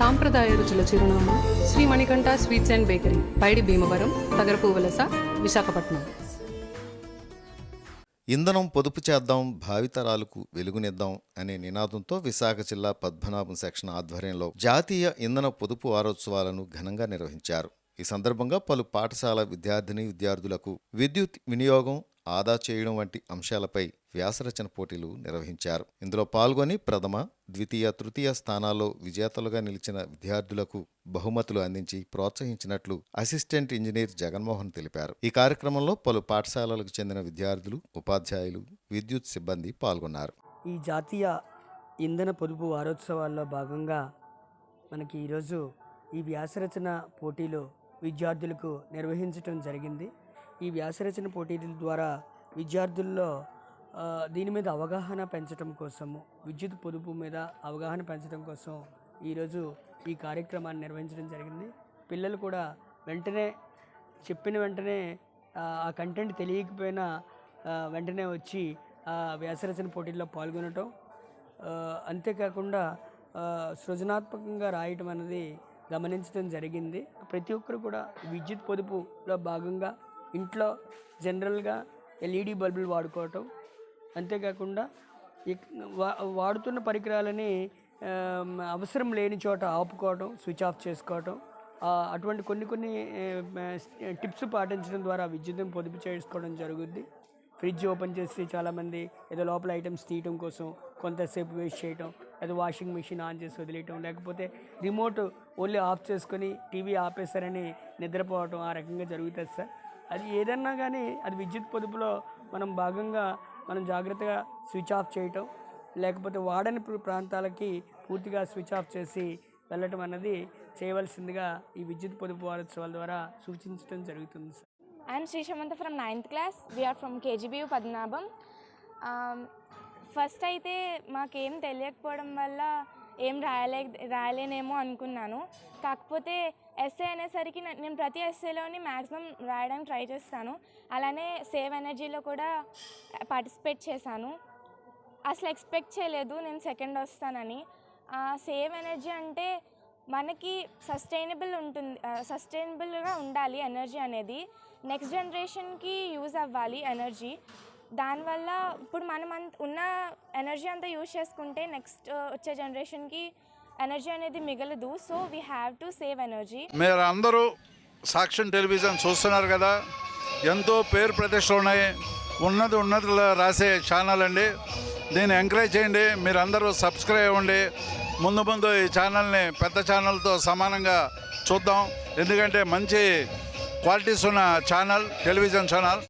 సాంప్రదాయ రుచుల చిరునామా Sri Manikanta sweets and bakery Paidi Bhimavaram Tagarapuvalasa Visakhapatnam. ఇంధనం పొదుపు చేద్దాం భావితరాలకు వెలుగునిద్దాం అనే నినాదంతో విశాఖ జిల్లా పద్మనాభం సెక్షన్ ఆధ్వర్యంలో జాతీయ ఇంధన పొదుపు వారోత్సవాలను ఘనంగా నిర్వహించారు. ఈ సందర్భంగా పలు పాఠశాల విద్యార్థిని విద్యార్థులకు విద్యుత్ వినియోగం ఆదా చేయడం వంటి అంశాలపై వ్యాసరచన పోటీలు నిర్వహించారు. ఇందులో పాల్గొని ప్రథమ ద్వితీయ తృతీయ స్థానాల్లో విజేతలుగా నిలిచిన విద్యార్థులకు బహుమతులు అందించి ప్రోత్సహించినట్లు అసిస్టెంట్ ఇంజనీర్ జగన్మోహన్ తెలిపారు. ఈ కార్యక్రమంలో పలు పాఠశాలలకు చెందిన విద్యార్థులు ఉపాధ్యాయులు విద్యుత్ సిబ్బంది పాల్గొన్నారు. ఈ జాతీయ ఇంధన పొదుపు వారోత్సవాల్లో భాగంగా మనకి ఈరోజు ఈ వ్యాసరచన పోటీలు విద్యార్థులకు నిర్వహించడం జరిగింది. ఈ వ్యాసరచన పోటీల ద్వారా విద్యార్థుల్లో దీని మీద అవగాహన పెంచడం కోసము విద్యుత్ పొదుపు మీద అవగాహన పెంచడం కోసం ఈరోజు ఈ కార్యక్రమాన్ని నిర్వహించడం జరిగింది. పిల్లలు కూడా వెంటనే చెప్పిన వెంటనే ఆ కంటెంట్ తెలియకపోయినా వెంటనే వచ్చి ఆ వ్యాసరచన పోటీల్లో పాల్గొనటం అంతేకాకుండా సృజనాత్మకంగా రాయటం అనేది గమనించడం జరిగింది. ప్రతి ఒక్కరు కూడా విద్యుత్ పొదుపులో భాగంగా ఇంట్లో జనరల్గా ఎల్ఈడి బల్బులు వాడుకోవటం. అంతేకాకుండా వా- వాడుతున్న పరికరాలని అవసరం లేని చోట ఆపుకోవటం స్విచ్ ఆఫ్ చేసుకోవటం. అటువంటి కొన్ని కొన్ని టిప్స్ పాటించడం ద్వారా విద్యుత్తును పొదుపు చేసుకోవడం జరుగుద్ది. ఫ్రిడ్జ్ ఓపెన్ చేసి చాలామంది ఏదో లోపల ఐటమ్స్ తీయటం కోసం కొంతసేపు వేస్ట్ చేయటం లేదా వాషింగ్ మిషన్ ఆన్ చేసి వదిలేయటం లేకపోతే రిమోట్ ఓన్లీ ఆఫ్ చేసుకొని టీవీ ఆపేస్తారని నిద్రపోవటం ఆ రకంగా జరుగుతుంది సార్. అది ఏదన్నా కానీ అది విద్యుత్ పొదుపులో మనం భాగంగా మనం జాగ్రత్తగా స్విచ్ ఆఫ్ చేయటం లేకపోతే వాడని ప్రాంతాలకి పూర్తిగా స్విచ్ ఆఫ్ చేసి వెళ్ళటం అన్నది చేయవలసిందిగా ఈ విద్యుత్ పొదుపు వారోత్సవాల ద్వారా సూచించడం జరుగుతుంది sir. I'm Srisamantha from ninth class we are from KGB Padmanabham first అయితే మాకేం తెలియకపోవడం వల్ల ఏం రాయలే రాయలేనేమో అనుకున్నాను. కాకపోతే ఎస్ఏ అనేసరికి నేను ప్రతి ఎస్ఏలోని మ్యాక్సిమం రాయడానికి ట్రై చేస్తాను. అలానే సేవ్ ఎనర్జీలో కూడా పార్టిసిపేట్ చేశాను. అసలు ఎక్స్పెక్ట్ చేయలేదు నేను సెకండ్ వస్తానని. సేవ్ ఎనర్జీ అంటే మనకి సస్టైనబుల్ ఉంటుంది సస్టైనబుల్గా ఉండాలి ఎనర్జీ అనేది. నెక్స్ట్ జనరేషన్కి యూజ్ అవ్వాలి ఎనర్జీ దానివల్ల ఇప్పుడు మనం అంత ఉన్న ఎనర్జీ అంతా యూజ్ చేసుకుంటే నెక్స్ట్ uh, వచ్చే జనరేషన్కి ఎనర్జీ అనేది మిగలదు. So we have to save energy మీరు అందరూ సాక్ష్యం టెలివిజన్ చూస్తున్నారు కదా ఎంతో పేరు ప్రతిష్టలు ఉన్నాయి. ఉన్నది ఉన్నది రాసే ఛానల్ అండి. దీన్ని ఎంకరేజ్ చేయండి మీరు అందరూ సబ్స్క్రైబ్ అవ్వండి. ముందు ముందు ఈ ఛానల్ని పెద్ద ఛానల్తో సమానంగా చూద్దాం. ఎందుకంటే మంచి క్వాలిటీస్ ఉన్న ఛానల్ టెలివిజన్ ఛానల్